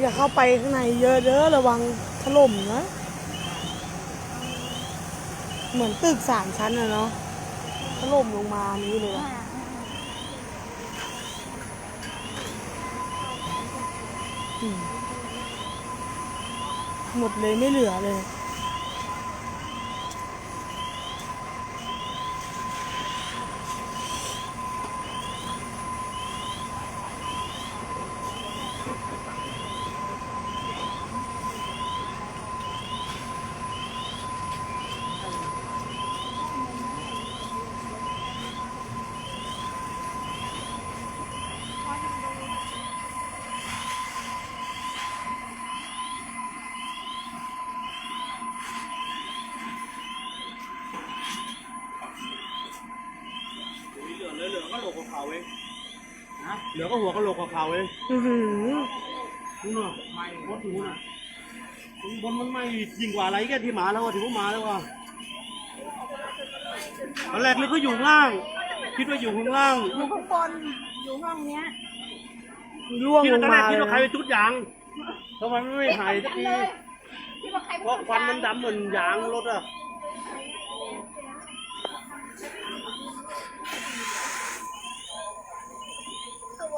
อย่าเข้าไปข้างในเยอะเด้อระวังถล่มนะ เหมือนตึกสามชั้นอะเนาะถล่มลงมานี้เลยอะหมดเลยไม่เหลือเลย เหลือเหลือก็โหลกกับ เขาเองนะเหลือก็หัวก็โหลกกับเขาเองอือหือนู่นน่ะไม่รถถึงนู่นน่ะถึงบนมันไม่ยิ่งกว่าอะไรแกที่หมาแล้วอะถึงว่ามาแล้วว่ะตอนแรกนึกว่าอยู่ข้างล่าง คิดว่าอยู่ข้างล่างอยู่ข้างบนอยู่ห้องเนี้ยร่วงคิดลว่างตอนแรมากเลคิดยว่าใครนะไปจุดยางทำไมไม่หายสักที ที่ว่าใครเพราะควันมันดำเหมือนยางรถอะ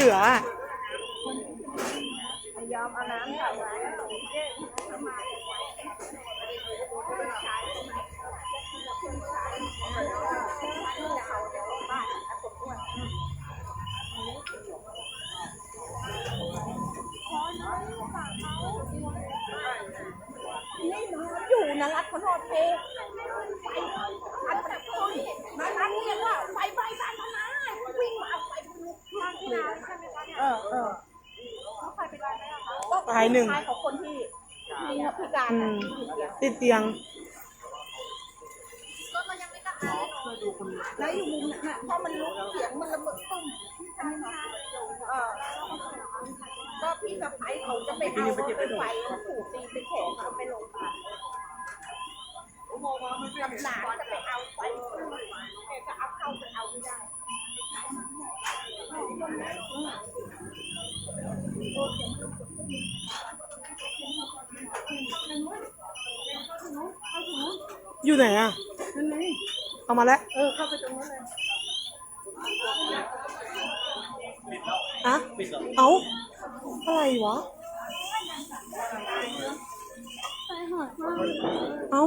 เหลืออะ ยอมเอาน้ำใส่ไว้นี่หนูอยู่นะรัดขอโทษเทไฟอันตะกุยมานัดเรียกว่าไฟไหม้บ้านพนาวิ่งมาเอาไฟลุกข้างที่นาใช่ไหมคะเนี่ยเออเออ ก็ ตายหนึ่งชายของคนที่มีพิการอืน่ะมที่ติดเตียงติดเตียง แล้วอยู่มุมนั้นน่ะเพราะมันลุกเสียงมันระเบิดตุ้มเออก็พี่สะพ้ายเขาจะไปเอารถไฟไฟถูกตีเป็นแผลเขาไปโรงพยาบาลกับหลานจะไปเอาไฟแต่จะเอาเข้าไปเอาไม่ได้ อยู่ไหนอะเอามาแล้ว เออ เข้าไปตรงนั้นเลยอะเอาอะไรวะ เอา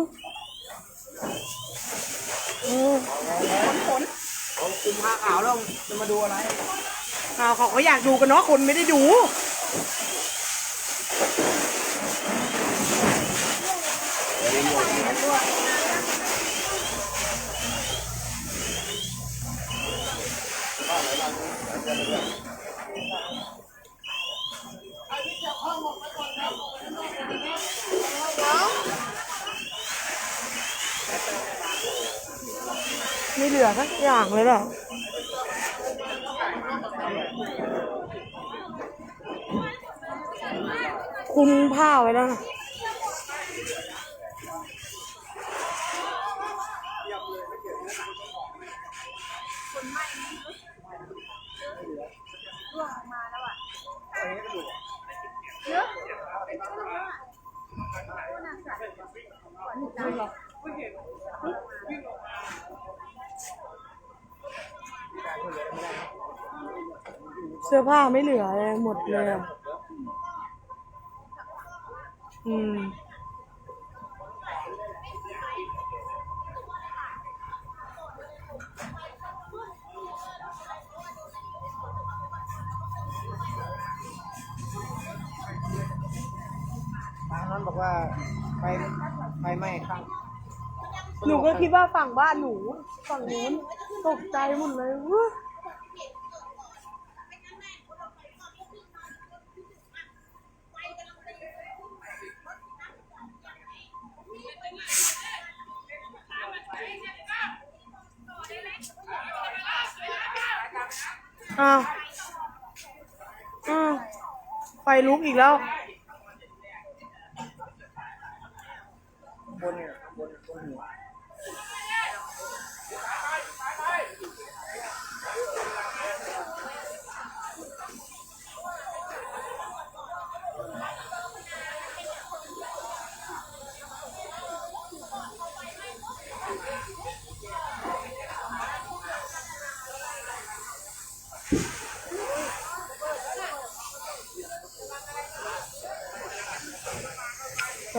เออคุมผ้าขาวแล้วจะมาดูอะไรข่าวเขาก็อยากดูกันเนาะ คนไม่ได้ดู ไม่เหลือสักอย่างเลยหรอ คุมผ้าไว้แล้วนะเสื้อผ้าไม่เหลือเลยหมดเลย อะอืมทางนั้นบอกว่าไฟไฟไหม้ข้างหนูก็คิดว่าฝั่งบ้านหนู ฝั่งนู้นตกใจหมดเลยเว้ย อ้าวอ้าวไฟลุกอีกแล้ว บนเนี่ย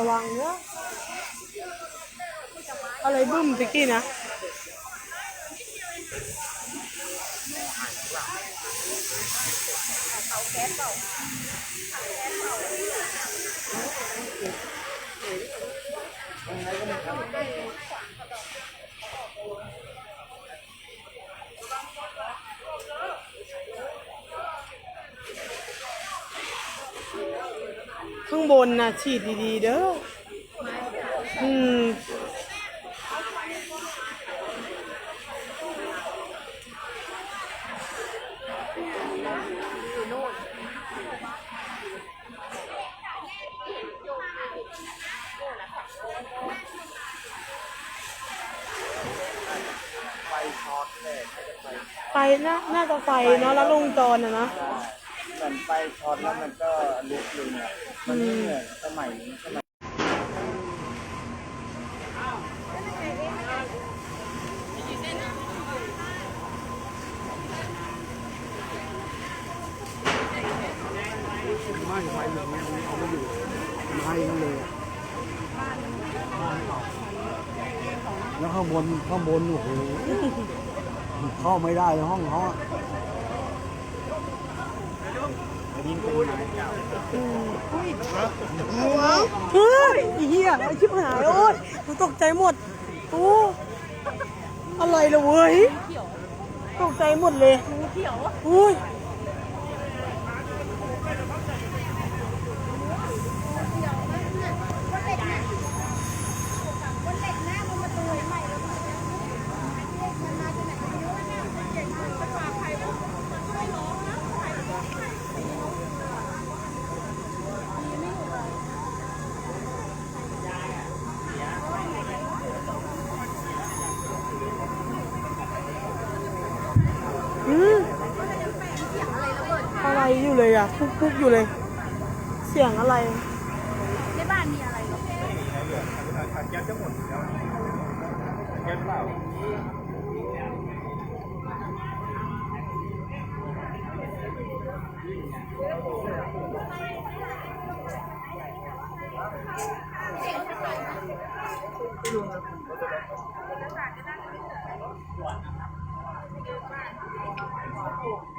ระวังเนอะอะไรบึ้มตะกี้นะ ข้างบนนะฉีดดีๆเด้อ อืมไฟช็อตเลยไม่ได้ไฟไฟน่าน่าจะไฟเนาะแล้วลงจรน่ะนะมือนไฟช็อตแล้วมันก็ลุกเลยเนี่ย มันไม่เหมือนสมัยสมัยไม่ไฟแบบนี้เอาไม่อยู่ไม้นั่นเลยแล้วข้างบนข้างบนโอ้โหเข้าไม่ได้เลยห้องเขา อะอันนี้เป็นไม้เก่าเฮ้ยไอ้เหี้ยไอ้ชิบหายโอ้ยกูตกใจหมดโอ้อะไรละเว้ยตกใจหมดเลยเขียวอุ้ย อืมอะไรอยู่เลยอะ คุกคุกอยู่เลย เสียงอะไรในบ้านมีอะไรเหรอโอ้เร็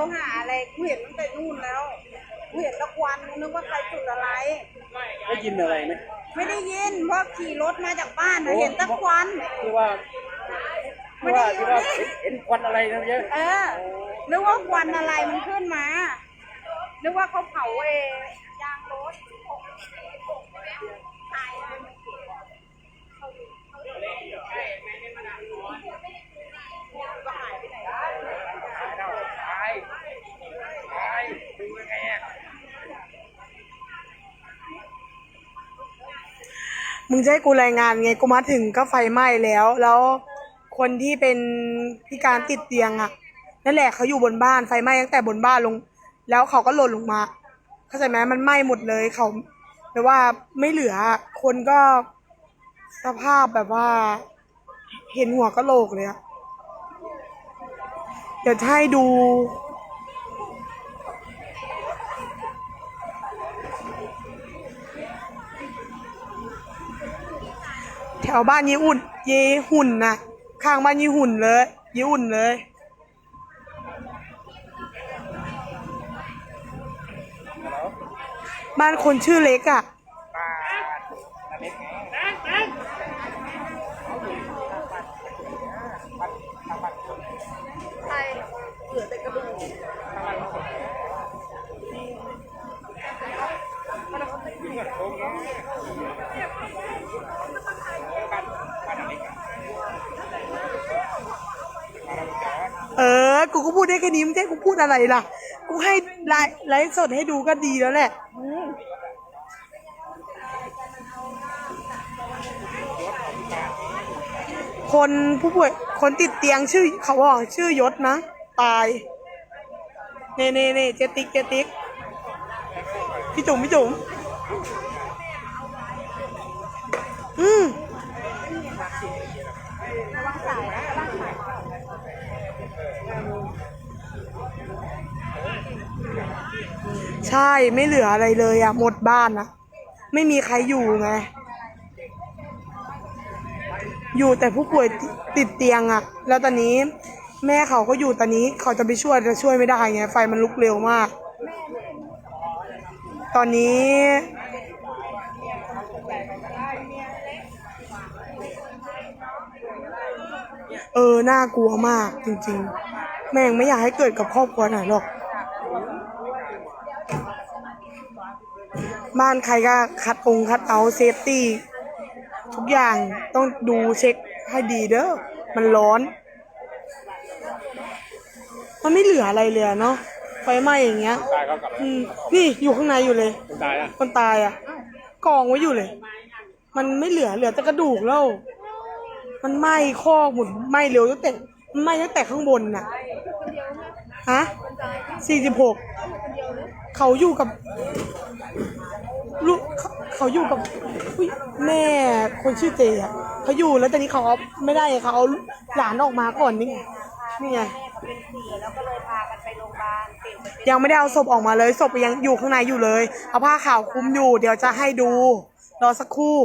วหาอะไรกูเห็นตั้งแต่นู่นแล้วกูเห็นตะควันกูนึกว่าใครจุดอะไร ได้ยินอะไรไหมไม่ได้ยินเพราะขี่รถมาจากบ้านน่ะเห็นตะควันที่ว่าไม่ได้อยู่ที่ว่านี่เห็นควันอะไรนะเยอะเออนึกว่าควันอะไรมันขึ้นมานึกว่าเขาเผาเอง มึงจะให้กูรายงานไงกูมาถึงก็ไฟไหม้แล้ว แล้วคนที่เป็นพิการติดเตียงอะนั่นแหละเขาอยู่บนบ้านไฟไหม้ตั้งแต่บนบ้านลง แล้วเขาก็หล่นลงมา เข้าใจไหมมันไหม้หมดเลยเขาแปลว่าไม่เหลือคนก็สภาพแบบว่า เห็นหัวกะโหลกเลยอะเดี๋ยวให้ดู ถวบ้านยีอุ่นยี่หุ่นนะข้างบ้านยีหุ่นเลยยีอุ่นเลย บ้านคนชื่อเล็กอะ่ะ อกูก็พูดได้แค่นี้ไม่ใช่กูพูดอะไรล่ะ กูให้ไลฟ์ไลฟ์สดให้ดูก็ดีแล้วแหละคนผู้ป่วยคนติดเตียงชื่อเขาบอกชื่อยศนะ ตาย เน่เน่เน่เจติกเจติกพี่จุ๋มพี่จุ๋ม ใช่ไม่เหลืออะไรเลยอะหมดบ้านอะไม่มีใครอยู่ไง อยู่แต่ผู้ป่วยติติดเตียงอะแล้วตอนนี้ แม่เขาก็อยู่ตอนนี้เขาจะไปช่วยจะช่วยไม่ได้ไงไฟมันลุกเร็วมาก ตอนนี้ เออน่ากลัวมากจริง ๆ แม่งไม่อยากให้เกิดกับครอบครัวไหนหรอก บ้านใครก็คัดองค์คัดเอาเซฟตี้ ทุกอย่างต้องดูเช็คให้ดีเด้อมันร้อน มันไม่เหลืออะไรเลยอะเนาะไฟไหม้อย่างเงี้ย ตายเขากลับอืมนี่อยู่ข้างในอยู่เลย คนตายอะคนตายอะกองไว้อยู่เลย มันไม่เหลือเหลือแต่กระดูกแล้ว มันไหม้คอกหมดไหม้เร็วตั้งแต่มันไหม้ตั้งแต่ข้างบนน่ะฮะสี่สิบหก เขาอยู่กับลูกเขาเขาอยู่กับอุ๊ยแม่คนชื่อเจอะเขาอยู่แล้วตอนนี้เขาเอาไม่ได้เขาเอาหลานออกมาก่อนนี่ไง นี่ไงเป็นสีแล้วก็เลยพากันไปโรงพยาบาลเปลี่ยนไปยังไม่ได้เอาศพออกมาเลยศพยังอยู่ข้างในอยู่เลย เอาผ้าขาวคลุมอยู่ เดี๋ยวจะให้ดู รอสักครู่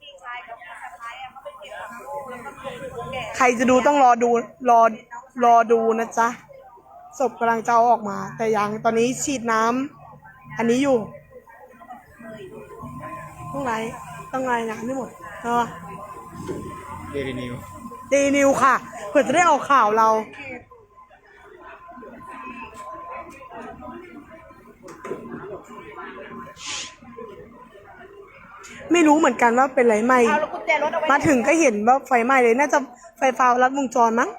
พี่ชายกับพี่สะพ้ายอะเขาไปเก็บผักบุ้งแล้วก็คือแก่ ใครจะดูต้องรอดูรอรอดูนะจ๊ะ ศพกำลังจะเอาออกมา แต่ยังตอนนี้ฉีดน้ำอันนี้อยู่ ต้องไรต้องไรนะไม่หมดเออเดลินิวดีนิวค่ะเผื่อจะได้ออกข่าวเราไม่รู้เหมือนกันว่าเป็นไรไหมเอาแล้วกุญแจรถเอาไว้มาถึงก็เห็นว่าไฟไหม้เลย น่าจะไฟฟ้ารัดวงจรมั้ง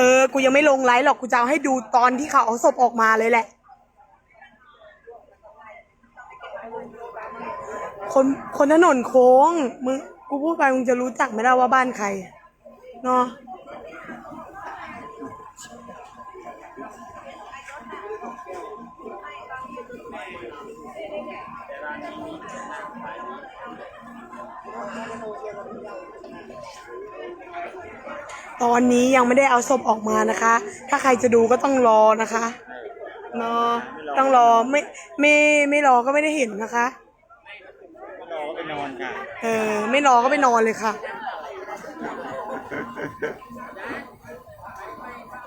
เออ กูยังไม่ลงไลฟ์หรอก กูจะเอาให้ดูตอนที่เขาเอาศพออกมาเลยแหละ คนคนถนนโค้ง มึง กูพูดไปมึงจะรู้จักไหมล่ะว่าบ้านใคร เนาะ ตอนนี้ยังไม่ได้เอาศพออกมานะคะ ถ้าใครจะดูก็ต้องรอนะคะเนาะต้องรอไม่ไม่ไม่รอก็ไม่ได้เห็นนะคะ รอไปนอนค่ะเออ ไม่รอก็ไปนอนเลยค่ะ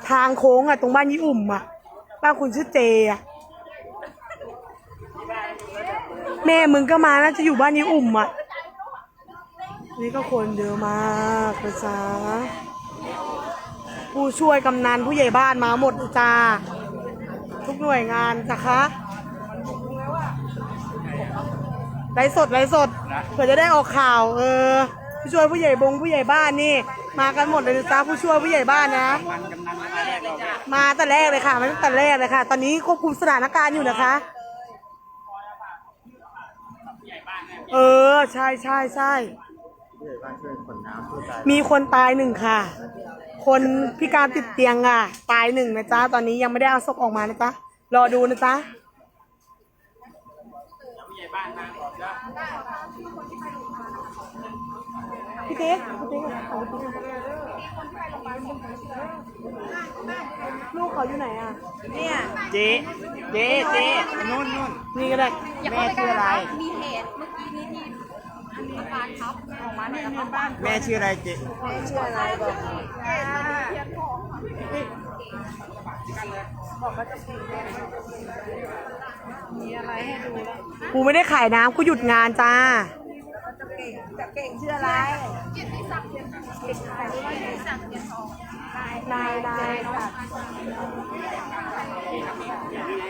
ทางโค้งอะ ตรงบ้านยี่อุ่มอะ บ้านคุณชื่อเจอะ แม่มึงก็มาน่าจะอยู่บ้านยี่อุ่มอะ นี่ก็คนเยอะมากนะจ๊ะ ผู้ช่วยกำนันผู้ใหญ่บ้านมาหมดจ้าทุกหน่วยงานจ้ะคะไลฟ์สดไลฟ์สดเผื่อจะได้ออกข่าว เออ ผู้ช่วยผู้ใหญ่บงผู้ใหญ่บ้านนี่ มากันหมดเลยนะจ้าผู้ช่วยผู้ใหญ่บ้านนะ มาแรกเราไปมาแต่แรกเลยค่ะมาตั้งแต่แรกเลยค่ะ ตอนนี้ควบคุมสถานการณ์อยู่นะคะ เออ ใช่ใช่ใช่ ผู้ใหญ่บ้านช่วยขนน้ำผู้ตายมีคนตายหนึ่งค่ะคคนพิการติดเตียงอะ ตายหนึ่งนะจ๊ะ ตอนนี้ยังไม่ได้เอาศพออกมานะจ๊ะ รอดูนะจ๊ะพี่ติ๊กพี่ติ๊กเอาพี่ติ๊กลูกเขาอยู่ไหนอะ เนี่ยเจ๊เจ๊เจ๊นู่นนู่นนี่ก็ได้แม่ชื่ออะไร มีเหตุเมื่อกี้นี้ที่ อาการทับออกมาในบ้านแม่ชื่ออะไรเจ๊ชื่ออะไรบอกกูไม่ได้ขายน้ำกูหยุดงานจ้าจะเก่งชื่ออะไรนายนาย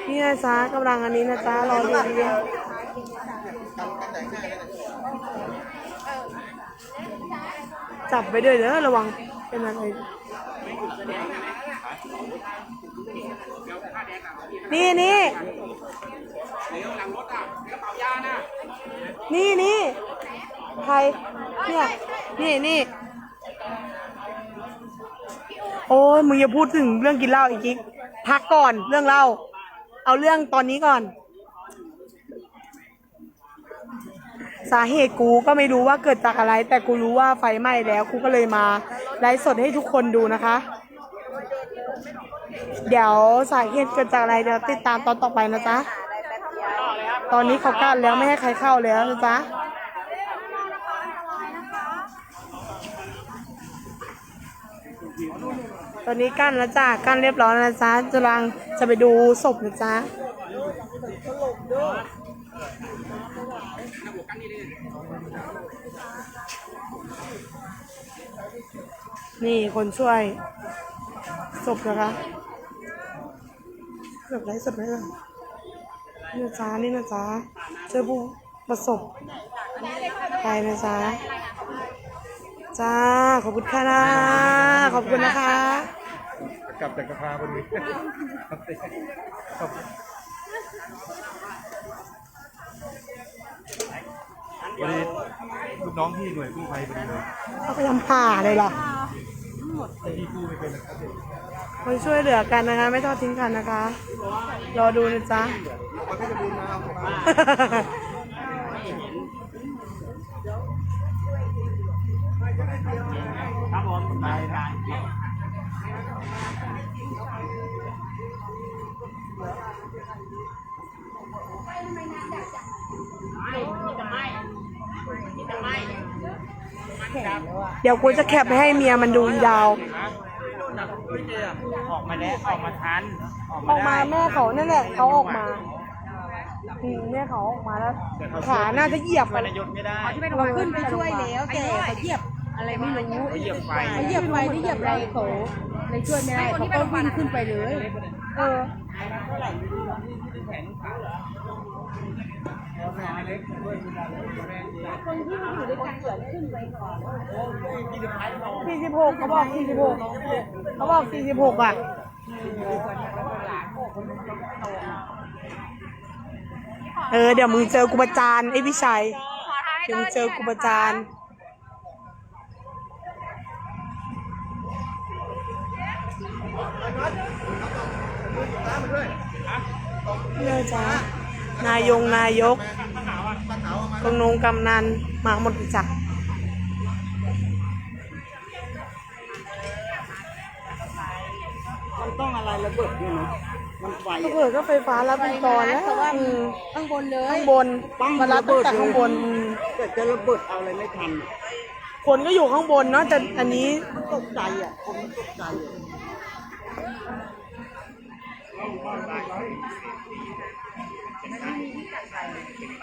นี่นะจ๊ะกำลังอันนี้นะจ๊ะรอดูดี จับไปด้วยเด้อระวังเป็นอะไรนี่นี่นี่นี่ใครเนี่ยนี่นี่โอ้ยมึงอย่าพูดถึงเรื่องกินเหล้าอีกกิ๊กพักก่อนเรื่องเหล้าเอาเรื่องตอนนี้ก่อน สาเหตุกูก็ไม่รู้ว่าเกิดจากอะไร แต่กูรู้ว่าไฟไหม้แล้วกูก็เลยมาไลฟ์สดให้ทุกคนดูนะคะ เดี๋ยวสาเหตุเกิดจากอะไรเดี๋ยวติดตามตอนต่อไปนะจ๊ะตอนนี้เขากั้นแล้วไม่ให้ใครเข้าแล้วนะจ๊ะตอนนี้กั้นแล้วจ้ากั้นเรียบร้อยแล้วนะจ๊ะกำลังจะไปดูศพนะจ๊ะ นี่คนช่วยศพนะคะเกือบไรศพเลยเหรนี่นะจ๊ะนี่นะจ๊ะเจอผู้ประสบไปนะจ๊ะจ้า ขอบคุณค่ะนะขอบคุณนะคะ กลับจากกระพาพอดีครับ วันนี้ลูกน้องพี่หน่วยกู้ภัยพอดีเลยเขาไปทำผ่าเลยเหรอแต่พี่กู้ไม่เป็นนะครับคนช่วยเหลือกันนะคะ ไม่ทอดทิ้งกันนะคะ รอดูนะจ๊ะ มันก็จะบุญมาเอามาครับ เดี๋ยวกูจะแคปไปให้เมียมันดูยาว ออกมาแล้วออกมาทันออกมาแม่เขานั่นแหละเขาออกมาอืมแม่เขาออกมาแล้ว ขาน่าจะเหยียบมัมันนยศไม่ได้เราขึ้นไปช่วยแล้วแต่เขาเหยียบอะไรไม่รู้เขาเหยียบไฟเขาเหยียบไฟที่เหยียบอะไรเขาเลยช่วยไม่ได้เขาก็วิ่งขึ้นไปเลย เออ สี่สิบหกเขาบอกสี่สิบหกเขาบอกสี่สิบหกอะเออเดี๋ยวมึงเจอกูประจานไอ้พี่ชัยเดี๋ยวมึงเจอกูประจานเนี่ยจ้า นายงนายกกำนงกำนันมาหมดจ้ะมันต้องอะไรระเบิดด้วยนะมันไฟก็เผื่อก็ไฟฟ้ารัดวงจรแล้วแต่ว่าข้างบนเลยข้างบนมารัดตั้งแต่ข้างบนแต่จะระเบิดเอาอะไรไม่ทันคนก็อยู่ข้างบนเนาะแต่อันนี้ตกใจอะผมตกใจอะ พี่จะไ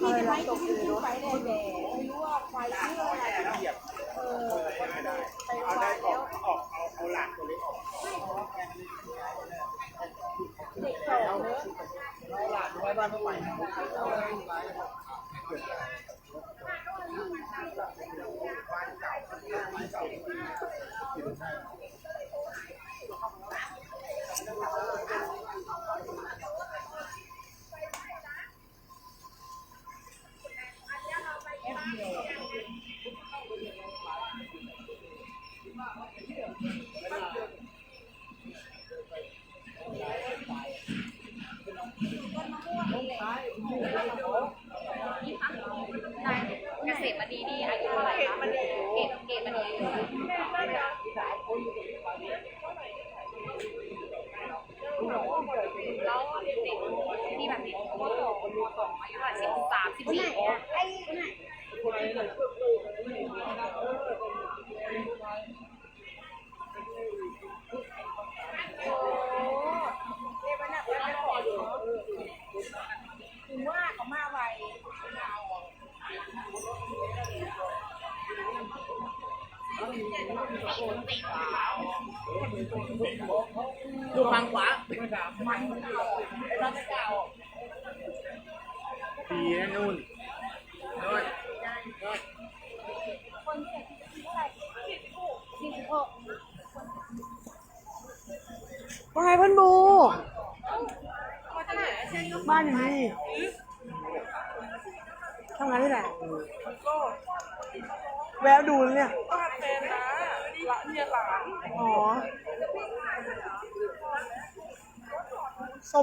พี่จะให้ขึ้นขึ้นไปเลยแหมไม่รู้ว่าไฟชื่ออะไรเออไปเอาได้ออกออกเอาเอาหลักตัวนี้ออกเด็กสองเนอะเอาหลักไว้บ้านเมื่อไหร่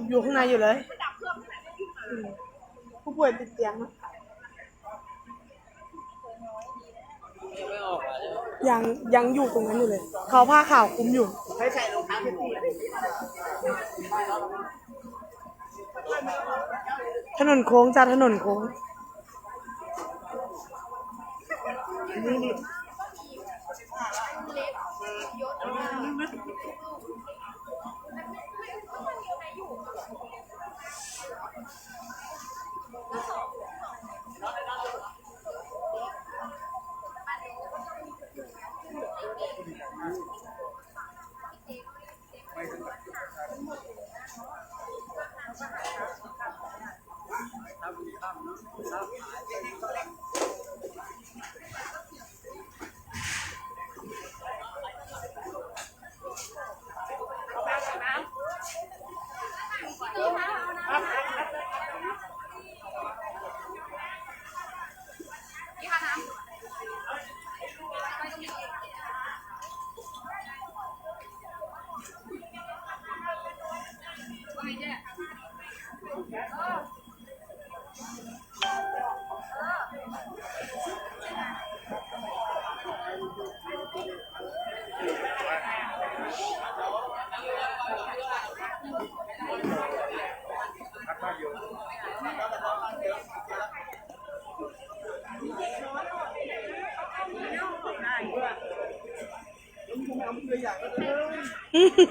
อยู่ข้างในอยู่เลย ผู้ป่วยติดเตียงนะยังยังอยู่ตรงนั้นอยู่เลย เขาผ้าขาวคลุมอยู่ให้ใส่รองเท้าที่ตีถนนโค้งจ้าถนนโค้งด จำ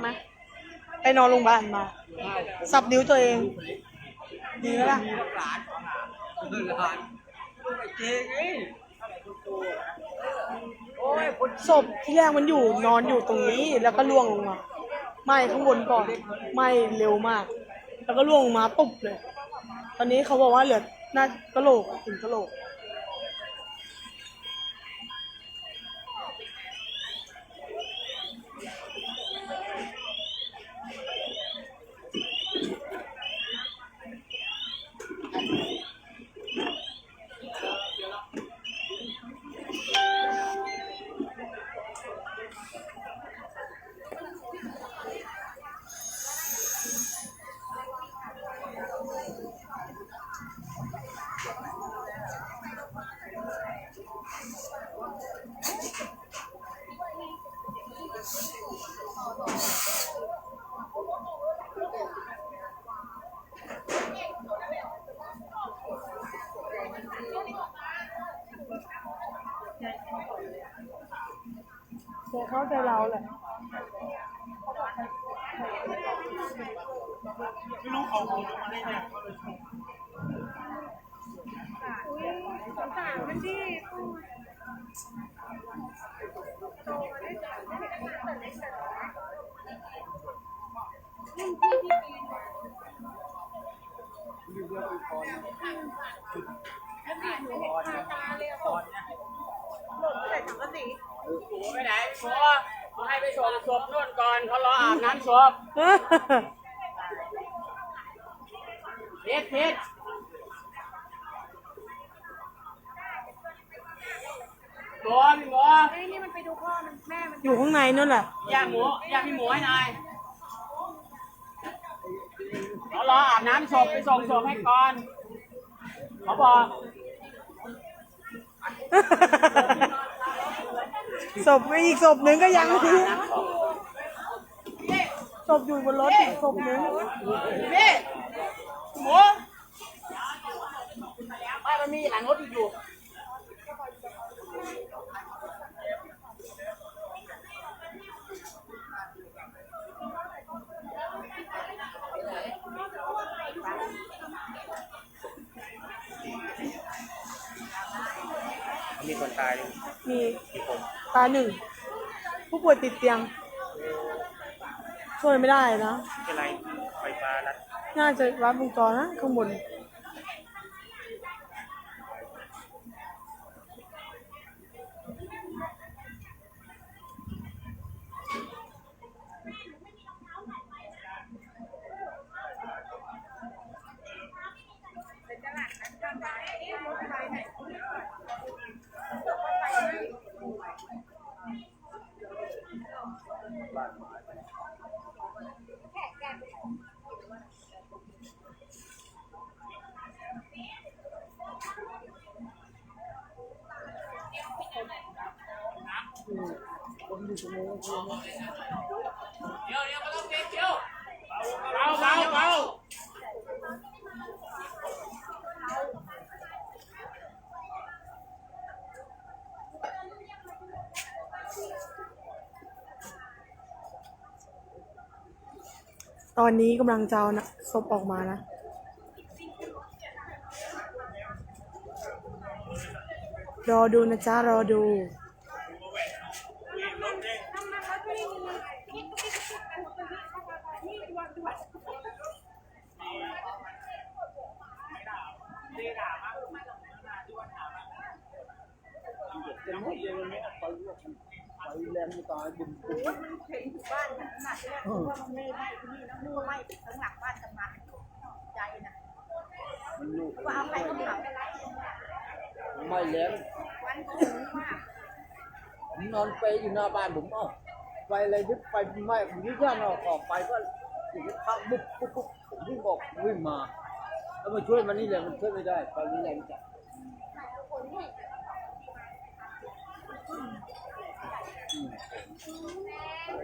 ไหมไปนอนโรงพยาบาลมา สับนิ้วตัวเอง ดีไหมล่ะศพที่แรกมันอยู่นอนอยู่ตรงนี้แล้วก็ล่วงลงมาไหมข้างบนก่อนไหมเร็วมาก แล้วก็ล่วงลงมาตุบเลย ตอนนี้เขาบอกว่าเหลือ หน้ากระโหลกถึงกระโหลกแก แหละไม่รู้เอาของมาได้เนี่ยอุ้ยสงสารมันดิโตมาได้ต่ได้แต่เล็กแต่ตอนเนี่ยหล่นใส่ถังกะสีหัวไปไหนหัว ขาให้ไปส่งศพนู่นก่อนเขารออาบน้ำศพเพชรเพชรหมอพี่หมอเฮ้ยนี่มันไปดูพ่อมันแม่มันอยู่ข้างในนั่นแหละย่าหมอย่าพี่หมอให้นายเขารออาบน้ำศพไปส่งศพให้ก่อนเขาบอก ศพอีกศพหนึ่งก็ยังไม่ศพอยู่บนรถอีกศพหนึ่งนี่หมูบ้านมันมีหลังรถอีกอยู่มีคนตายมีมีคน ตาหนึ่ง ผู้ป่วยติดเตียง ช่วยไม่ได้นะไม่เป็นไรไฟฟ้ารัดน่าจะรัดวงจรนะข้างบน อนนี้กำลังจะเอาศพออกมานะ รอดูนะจ๊ะ รอดูจะม่เอะไม่อะ อีแรงไม่ตายบุญบุญามันเคยถึบ้านขนาดนี้ว่ามันไม่ไม่ที่นี่นะนู่ไม่ทั้งหลังบ้านกำนันใจนะว่าเอาไปก็เผาไม่แรงวันก็ถึงมากผมนอนไปอยู่หน้าบ้านผมอ้าไปอะไรดึกไปไม่ผมยิ่งย่านออกไปก็ถึงพักบุ๊บปุ๊บปุ๊บผมวิ่งออกวิ่งมาแล้วมาช่วยมันนี่แหละมันช่วยไม่ได้ไปนี่แรงจัด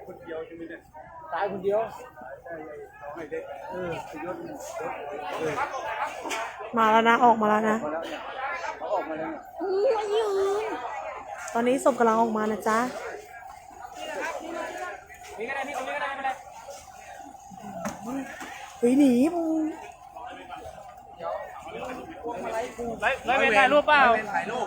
คนเดียวใช่ไหมเนี่ยตายคนเดียวเออประโยน์เลยมาแล้วนะออกมาแล้วนะตอนนี้ศพกำลังออกมานะจ๊ะนี่นี้ไป็ไลฟ์เป็นถ่ายรูปเปล่าถ่ายรูป